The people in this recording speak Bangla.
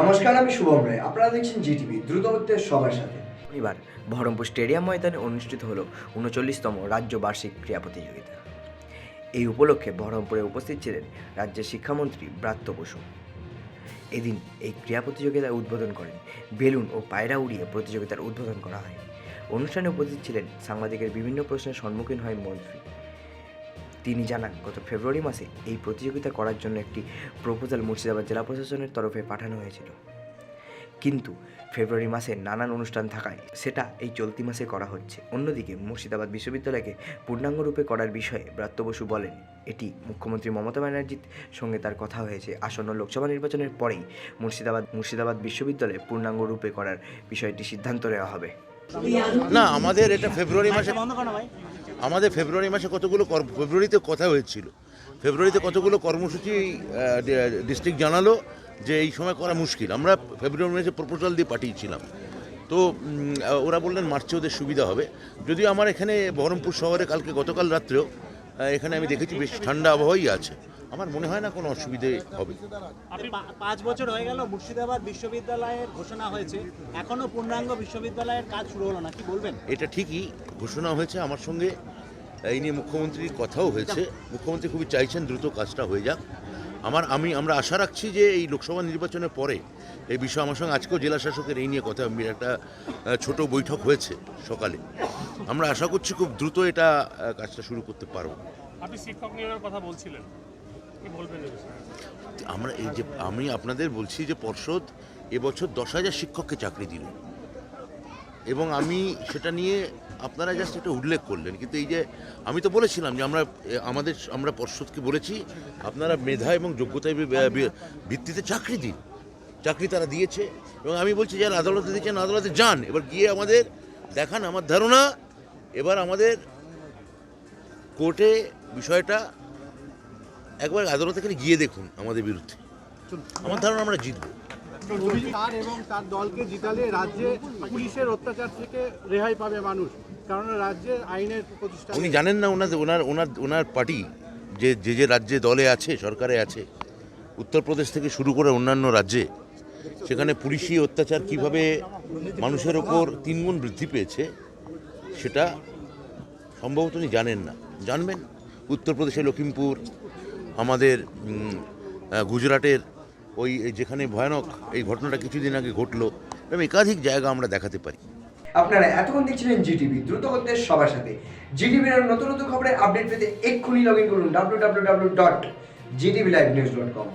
নমস্কার, আমি শুভম রায়। আপনারা দেখছেন জিটিভি দ্রুত হচ্ছে সবার সাথে। শনিবার বহরমপুর স্টেডিয়াম ময়দানে অনুষ্ঠিত হলো উনচল্লিশতম রাজ্য বার্ষিক ক্রীড়া প্রতিযোগিতা। এই উপলক্ষে বহরমপুরে উপস্থিত ছিলেন রাজ্যের শিক্ষামন্ত্রী ব্রাত্য বসু। এদিন এই ক্রীড়া প্রতিযোগিতার উদ্বোধন করেন। বেলুন ও পায়রা উড়িয়ে প্রতিযোগিতার উদ্বোধন করা হয়। অনুষ্ঠানে উপস্থিত ছিলেন সাংবাদিকের বিভিন্ন প্রশ্নের সম্মুখীন হয় মন্ত্রী। তিনি জানান গত ফেব্রুয়ারি মাসে এই প্রতিযোগিতা করার জন্য একটি প্রপোজাল মুর্শিদাবাদ জেলা প্রশাসনের তরফে পাঠানো হয়েছিল। কিন্তু ফেব্রুয়ারি মাসে নানান অনুষ্ঠান থাকায় সেটা এই চলতি মাসে করা হচ্ছে। অন্যদিকে মুর্শিদাবাদ বিশ্ববিদ্যালয়কে পূর্ণাঙ্গ রূপে করার বিষয়ে ব্রাত্য বসু বলেন এটি মুখ্যমন্ত্রী মমতা ব্যানার্জির সঙ্গে তার কথা হয়েছে। আসন্ন লোকসভা নির্বাচনের পরেই মুর্শিদাবাদ মুর্শিদাবাদ বিশ্ববিদ্যালয়ে পূর্ণাঙ্গ রূপে করার বিষয়টি সিদ্ধান্ত নেওয়া হবে। না আমাদের এটা ফেব্রুয়ারি মাসে আমাদের ফেব্রুয়ারি মাসে কতগুলো ফেব্রুয়ারিতে কথা হয়েছিল। ফেব্রুয়ারিতে কতগুলো কর্মসূচি ডিস্ট্রিক্ট জানালো যে এই সময় করা মুশকিল। আমরা ফেব্রুয়ারি মাসে প্রপোজাল দিয়ে পাঠিয়েছিলাম। তো ওরা বললেন মার্চে ওদের সুবিধা হবে। যদিও আমার এখানে বহরমপুর শহরে কালকে গতকাল রাত্রেও এখানে আমি দেখেছি বেশ ঠান্ডা আবহাওয়াই আছে। আমার মনে হয় না কোনো অসুবিধে হবে। আপনি পাঁচ বছর হয়ে গেল মুর্শিদাবাদ বিশ্ববিদ্যালয়ের ঘোষণা হয়েছে। এখনও পূর্ণাঙ্গ বিশ্ববিদ্যালয়ের কাজ শুরু হলো না কি বলবেন? এটা ঠিকই ঘোষণা হয়েছে আমার সঙ্গে। এই নিয়ে মুখ্যমন্ত্রীর কথাও হয়েছে। মুখ্যমন্ত্রী খুবই চাইছেন দ্রুত কাজটা হয়ে যাক। আমার আমি আমরা আশা রাখছি যে এই লোকসভা নির্বাচনের পরে এই বিষয়ে আমার সঙ্গে আজকেও জেলা শাসকের এই নিয়ে কথা আমি- একটা ছোট বৈঠক হয়েছে সকালে। আমরা আশা করছি খুব দ্রুত এটা কাজটা শুরু করতে পারব। আপনি শিক্ষক নিয়োগের কথা বলছিলেন। আমরা এই যে, আমি আপনাদের বলছি যে পর্ষদ এবছর দশ হাজার শিক্ষককে চাকরি দিল। এবং আমি সেটা নিয়ে আপনারা জাস্ট একটা উল্লেখ করলেন। কিন্তু এই যে, আমি তো বলেছিলাম যে আমরা, আমাদের, আমরা পর্ষদকে বলেছি, আপনারা মেধা এবং যোগ্যতায় ভিত্তিতে চাকরি দিন। চাকরি তারা দিয়েছে। এবং আমি বলছি যারা আদালতে দিয়েছেন, আদালতে যান। এবার গিয়ে আমাদের দেখান আমার ধারণা। এবার আমাদের কোর্টে বিষয়টা একবার আদালত এখানে গিয়ে দেখুন আমাদের বিরুদ্ধে। আমার ধারণা আমরা জিতবো। তার এবং তার দলকে জিতালে রাজ্যে পুলিশের অত্যাচার থেকে রেহাই পাবে মানুষ। কারণ রাজ্যে আইনের প্রতিষ্ঠা উনি জানেন না ওনাদের ওনার ওনার ওনার পার্টি যে যে যে রাজ্যে দলে আছে সরকারে আছে উত্তরপ্রদেশ থেকে শুরু করে অন্যান্য রাজ্যে সেখানে পুলিশি অত্যাচার কীভাবে মানুষের ওপর তিনগুণ বৃদ্ধি পেয়েছে সেটা সম্ভবত উনি জানেন না। জানবেন। উত্তরপ্রদেশে লখিমপুর আমাদের গুজরাটের ওই যেখানে ভয়ানক এই ঘটনাটা কিছুদিন আগে ঘটলো, এরকম একাধিক জায়গা আমরা দেখাতে পারি। আপনারা এতক্ষণ দেখছিলেন জিটিভি, দ্রুত করতে সবার সাথে। জিটিভির নতুন নতুন খবরের আপডেট পেতে এক্ষুনি লগ ইন করুন W W W dot GTV live news dot com